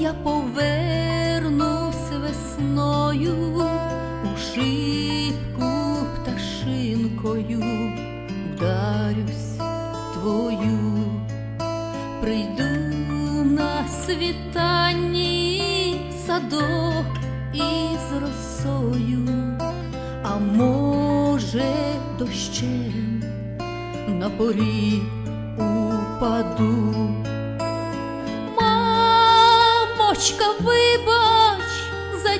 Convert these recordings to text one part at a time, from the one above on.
я повернусь весною у шибку пташинкою, вдарюсь твою, прийду на світанні садок із росою, а може дощем на поріг упаду.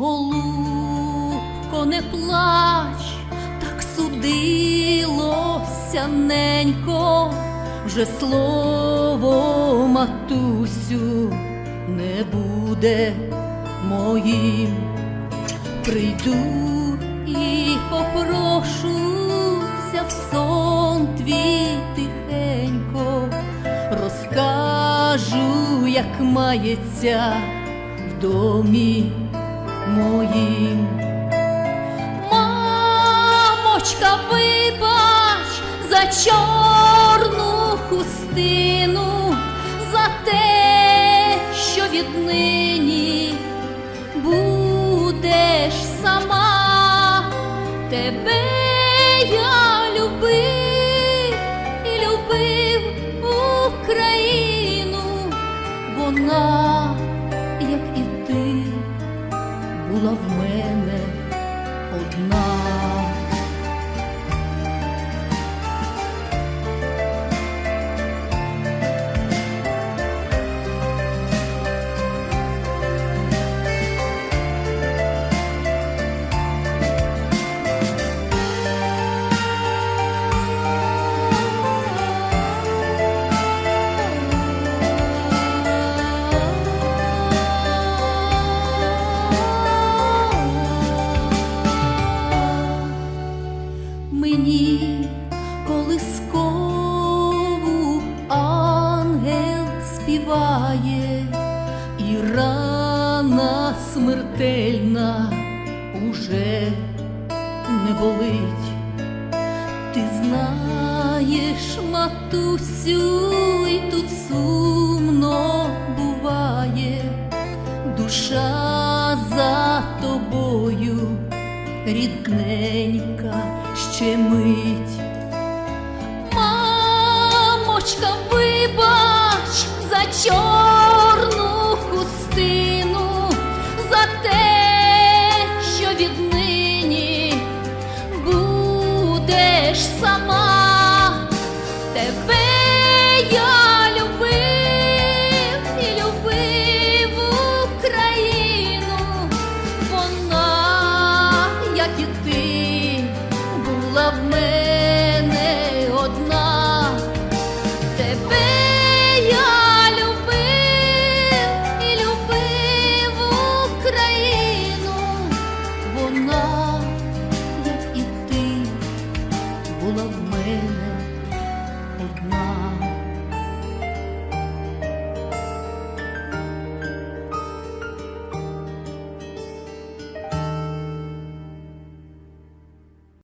Голубко, не плач, так судилося ненько, вже слово матусю не буде моїм. Прийду і попрошуся в сон твій тихенько, розкажу, як мається в домі моїм. Мамочка, вибач за чорну хустину, за те, що віднині будеш сама, тебе я любив і любив Україну, вона, була в мене одна. Співає, і рана смертельна уже не болить. Ти знаєш, матусю, і тут сумно буває, душа за тобою, рідненька ще мить. Тебе